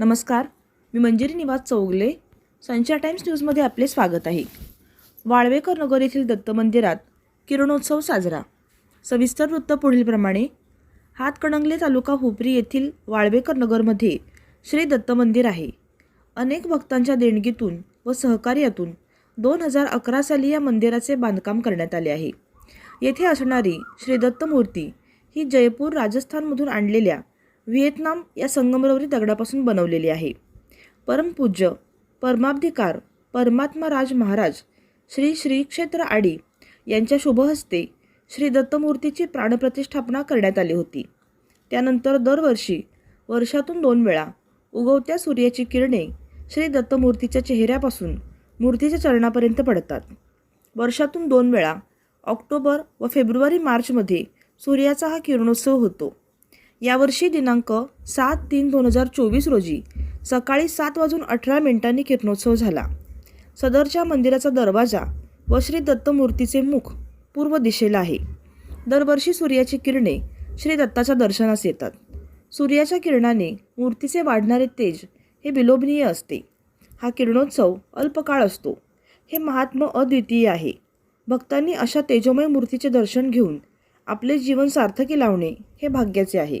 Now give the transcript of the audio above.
नमस्कार. मी मंजिरी निवास चौगले. संचार टाइम्स न्यूजमध्ये आपले स्वागत आहे. वाळवेकर नगर येथील दत्त मंदिरात किरणोत्सव साजरा. सविस्तर वृत्त पुढीलप्रमाणे हातकणंगले तालुका हुपरी येथील वाळवेकर नगरमध्ये श्री दत्त मंदिर आहे. अनेक भक्तांच्या देणगीतून व सहकार्यातून दोन हजार अकरा साली या मंदिराचे बांधकाम करण्यात आले आहे. येथे असणारी श्री दत्त मूर्ती ही जयपूर राजस्थानमधून आणलेल्या व्हिएतनाम या संगमरवरी दगडापासून बनवलेली आहे. परमपूज्य परमाब्धिकार परमात्मा राज महाराज श्री श्री क्षेत्र आडी यांच्या शुभहस्ते श्री दत्तमूर्तीची प्राणप्रतिष्ठापना करण्यात आली होती. त्यानंतर दरवर्षी वर्षातून दोन वेळा उगवत्या सूर्याची किरणे श्री दत्तमूर्तीच्या चेहऱ्यापासून मूर्तीच्या चरणापर्यंत पडतात. वर्षातून दोन वेळा ऑक्टोबर व फेब्रुवारी मार्चमध्ये सूर्याचा हा किरणोत्सव होतो. यावर्षी दिनांक सात तीन दोन हजार चोवीस रोजी सकाळी सात वाजून अठरा मिनिटांनी किरणोत्सव झाला. सदरच्या मंदिराचा दरवाजा व श्री दत्तमूर्तीचे मुख पूर्व दिशेला आहे. दरवर्षी सूर्याची किरणे श्री दत्ताच्या दर्शनास येतात. सूर्याच्या किरणाने मूर्तीचे वाढणारे तेज हे विलोभनीय असते. हा किरणोत्सव अल्पकाळ असतो. हे महात्म अद्वितीय आहे. भक्तांनी अशा तेजोमय मूर्तीचे दर्शन घेऊन आपले जीवन सार्थकी लावणे हे भाग्याचे आहे.